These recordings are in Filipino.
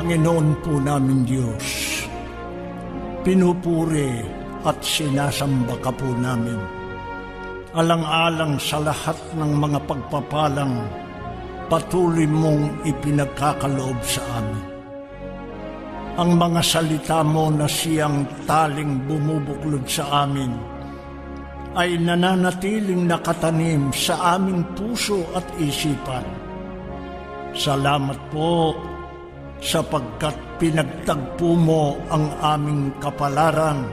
Panginoon po namin Diyos, pinupuri at sinasamba ka po namin. Alang-alang sa lahat ng mga pagpapalang patuloy mong ipinagkakaloob sa amin. Ang mga salita mo na siyang taling bumubuklod sa amin ay nananatiling nakatanim sa aming puso at isipan. Salamat po sapagkat pinagtagpo mo ang aming kapalaran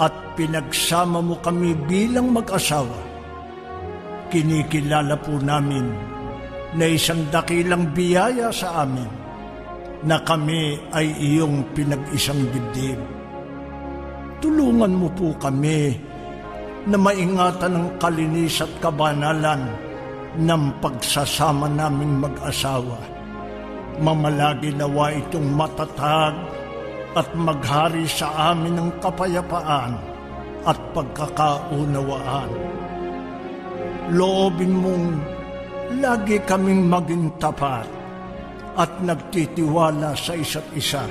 at pinagsama mo kami bilang mag-asawa. Kinikilala po namin na isang dakilang biyaya sa amin na kami ay iyong pinag-isang dibdib. Tulungan mo po kami na maingatan ang kalinis at kabanalan ng pagsasama naming mag-asawa. Mamalagi nawa itong matatag at maghari sa amin ng kapayapaan at pagkakaunawaan. Loobin mong lagi kaming maging tapat at nagtitiwala sa isa't isa.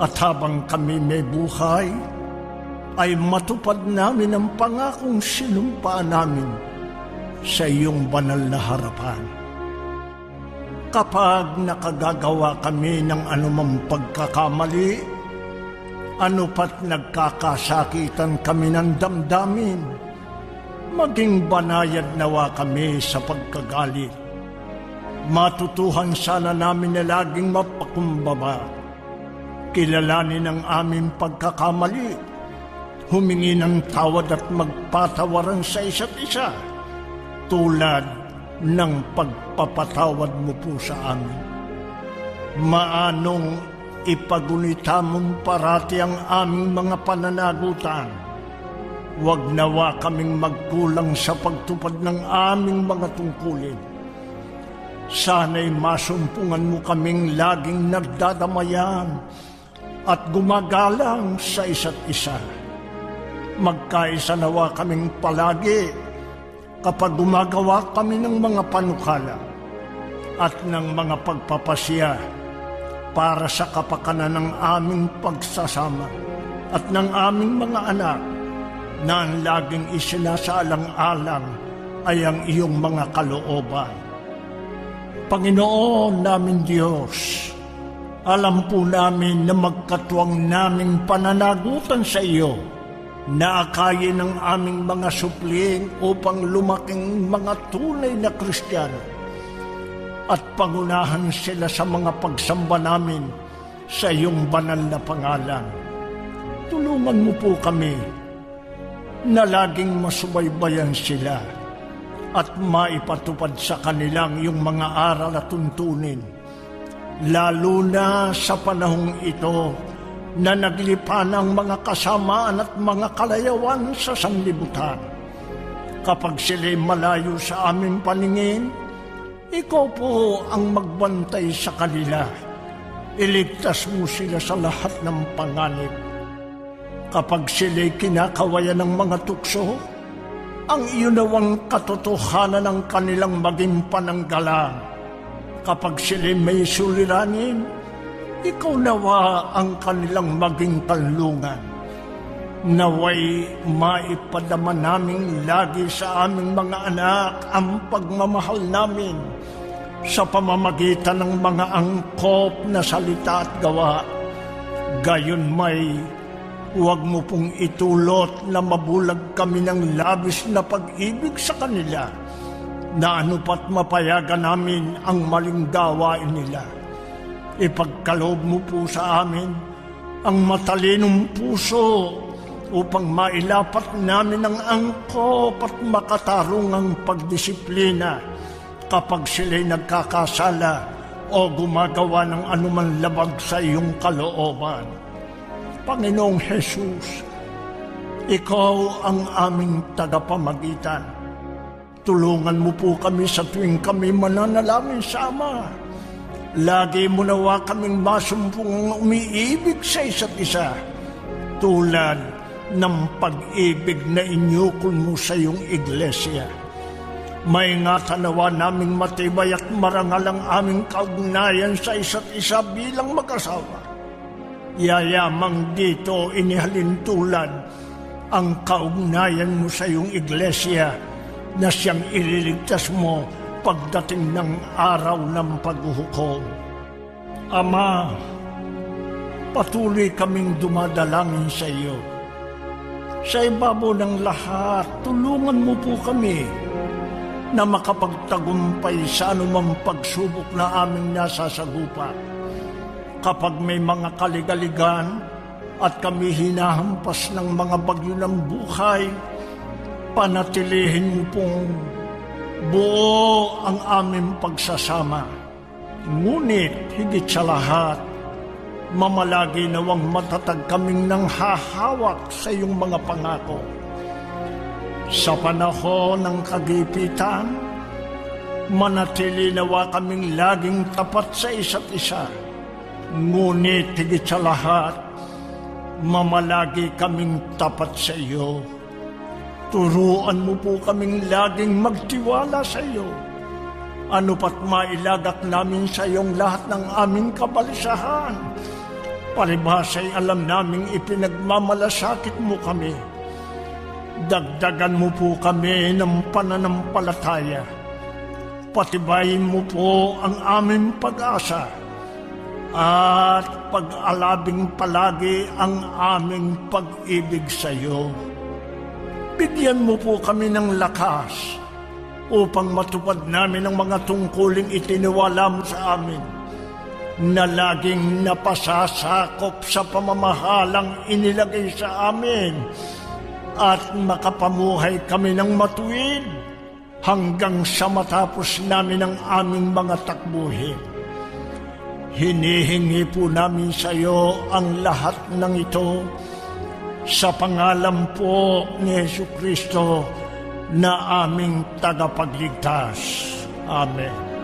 At habang kami may buhay, ay matupad namin ang pangakong sinumpaan namin sa iyong banal na harapan. Kapag nakagagawa kami ng anumang pagkakamali, ano pat nagkakasakitan kami ng damdamin, maging banayad nawa kami sa pagkagalit. Matutuhan sana namin na laging mapakumbaba. Kilalanin ang aming pagkakamali humingi ng tawad at magpatawaran sa isa't isa tulad ng pagpapatawad mo po sa amin. Maanong ipagunita mong parati ang aming mga pananagutan. Huwag nawa kaming magkulang sa pagtupad ng aming mga tungkulin. Sana'y masumpungan mo kaming laging nagdadamayan at gumagalang sa isa't isa magkaisa nawa kaming palagi kapag gumagawa kami ng mga panukala at ng mga pagpapasya para sa kapakanan ng aming pagsasama at ng aming mga anak na ang laging isinasaalang-alang ay ang iyong mga kalooban. Panginoon namin Diyos, alam po namin na magkatuwang naming pananagutan sa iyo Naakayin ng aming mga supling upang lumaking mga tunay na Kristiyano at pangunahan sila sa mga pagsamba namin sa iyong banal na pangalan. Tulungan mo po kami na laging masubaybayan sila at maipatupad sa kanilang yung mga aral at tuntunin. Lalo na sa panahong ito na naglipa ng mga kasamaan at mga kalayawan sa sanlibutan. Kapag sila'y malayo sa aming paningin, ikaw po ang magbantay sa kanila. Iligtas mo sila sa lahat ng panganib. Kapag sila'y kinakawayan ng mga tukso, ang iyunawang katotohanan ng kanilang maging pananggalang. Kapag sila'y may suliranin, ikaw nawa ang kanilang maging kanlungan. Naway maipadama namin lagi sa aming mga anak ang pagmamahal namin sa pamamagitan ng mga angkop na salita at gawa. Gayon may huwag mo pong itulot na mabulag kami ng labis na pag-ibig sa kanila na anupat mapayagan namin ang maling gawain nila ipagkaloob mo po sa amin ang matalinong puso upang mailapat namin ang angkop at makatarungang pagdisiplina kapag sila'y nagkakasala o gumagawa ng anuman labag sa iyong kalooban. Panginoong Jesus, Ikaw ang aming tagapamagitan. Tulungan mo po kami sa tuwing kami mananalangin sa Ama Lagi mo nawa kaming masumpong umiibig sa isa't isa tulad ng pag-ibig na inyukol mo sa iyong iglesia. Maingatan nawa naming matibay at marangal ang aming kaugnayan sa isa't isa bilang mag-asawa. Yayamang dito inihalin tulad ang kaugnayan mo sa iyong iglesia na siyang ililigtas mo pagdating ng araw ng paghuhukom. Ama, patuloy kaming dumadalangin sa iyo. Sa ibabaw ng lahat, tulungan mo po kami na makapagtagumpay sa anumang pagsubok na aming nasasagupa. Kapag may mga kaligaligan at kami hinahampas ng mga bagyo ng buhay, panatilihin mo pong buo ang aming pagsasama. Ngunit higit sa lahat, mamalagi nawang matatag kaming nang hahawak sa iyong mga pangako. Sa panahon ng kagipitan, manatili nawa kaming laging tapat sa isa't isa. Ngunit higit sa lahat, mamalagi kaming tapat sa iyo. Turuan mo po kaming laging magtiwala sa iyo. Ano pat mailagak namin sa iyong lahat ng aming kabalisahan. Palibhasa'y alam naming ipinagmamalasakit mo kami. Dagdagan mo po kami ng pananampalataya. Patibayin mo po ang aming pag-asa. At pag-alabing palagi ang aming pag-ibig sa iyo. Bigyan mo po kami ng lakas upang matupad namin ang mga tungkuling itiniwala mo sa amin na laging napasasakop sa pamamahalang inilagay sa amin at makapamuhay kami ng matuwid hanggang sa matapos namin ang aming mga takbuhin. Hinihingi po namin sa iyo ang lahat ng ito sa pangalan po ni Yesu Kristo na aming tagapagligtas. Amen.